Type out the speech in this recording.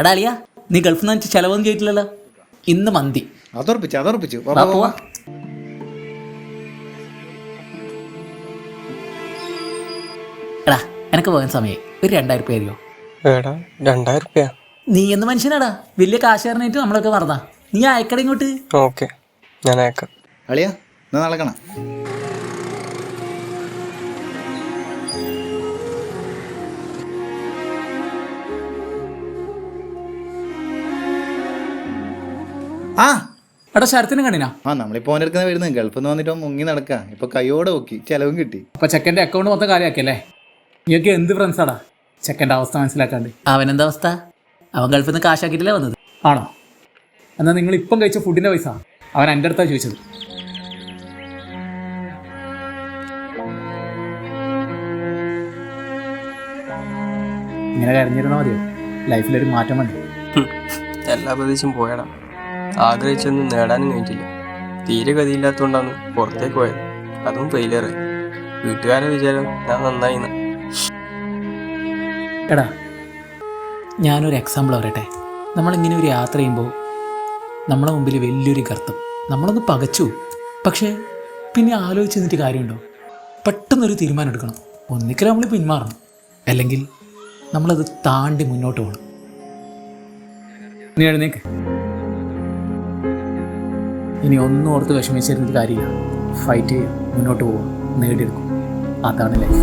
എടാ അളിയ നീ ഗൾഫിൽ നിന്ന് ചെലവൊന്നും ചെയ്തിട്ടില്ലല്ലോ. ഇന്ന് മന്തി. അതോർപ്പിച്ചു അതോർപ്പിച്ചു. വാ, വാ വാ, പോവാ. വാ. എടാ എനക്ക് പോകാൻ സമയം ഒരു രണ്ടായിരം രൂപ തരുമോ എടാ രണ്ടായിരം രൂപ നീ എന്ന് മനുഷ്യനാടാ. വലിയ കാശുകാരനായിട്ട് നമ്മളൊക്കെ മറന്നാ നീ അയക്കട ഇങ്ങോട്ട്. ഓക്കെ. ഞാൻ അയക്കാം. അളിയാ എന്നാ നാളെ ആ എടാ ശരത്തിന് കണ്ടിനാ? ആ നമ്മളിപ്പോ ഓനെടുക്കുന്ന വരുന്നത്. ഗൾഫിൽ നിന്ന് വന്നിട്ട് അവൻ മുങ്ങി നടക്കുക ഇപ്പൊ കൈയോടെ നോക്കി ചെലവും കിട്ടി. അപ്പൊ ചെക്കന്റെ അക്കൗണ്ട് മൊത്തം കാര്യമാക്കിയല്ലേ നീയൊക്കെ എന്ത് ഫ്രണ്ട്സാടാ ചെക്കന്റെ അവസ്ഥ മനസ്സിലാക്കാണ്ട്. അവനെന്താ അവസ്ഥ? അവൻ ഗൾഫിൽ നിന്ന് കാശാക്കിയിട്ടല്ലേ വന്നത്? ആണോ? എന്നാൽ നിങ്ങൾ ഇപ്പം കഴിച്ച ഫുഡിന്റെ പൈസ അവൻ എന്റെ അടുത്താ ചോദിച്ചത്. ഇങ്ങനെ കരഞ്ഞിരുന്നാൽ മതിയോ? ലൈഫിലൊരു മാറ്റം വേണ്ടേ എല്ലാ പ്രദേശം പോയടാ. ആഗ്രഹിച്ചൊന്നും നേടാനും കഴിഞ്ഞില്ല തീരെ ഗതിയില്ലാത്തതുകൊണ്ടാണ് പുറത്തേക്ക് പോയത്. അതും ഫെയിലിയറായി വീട്ടുകാരെ വിചാരം ഞാൻ നന്നായി ന്ന്. എടാ ഞാനൊരു എക്സാമ്പിൾ പറയട്ടെ. നമ്മളിങ്ങനെ ഒരു യാത്ര ചെയ്യുമ്പോൾ നമ്മളെ മുമ്പിൽ വലിയൊരു ഗർത്തം. നമ്മളൊന്ന് പകച്ചു. പക്ഷേ പിന്നെ ആലോചിച്ച് നിന്നിട്ട് കാര്യമുണ്ടോ? പെട്ടെന്നൊരു തീരുമാനം എടുക്കണം. ഒന്നിക്കൽ നമ്മൾ പിന്മാറണം. അല്ലെങ്കിൽ നമ്മളത് താണ്ടി മുന്നോട്ട് പോകണം നീ എഴുന്നേക്ക്. ഇനി ഒന്നും ഓർത്ത് വിഷമിച്ചിരുന്നിട്ട് കാര്യമില്ല. ഫൈറ്റ് ചെയ്യുക മുന്നോട്ട് പോവുക നേടിയെടുക്കും. അതാണ് ലൈഫ്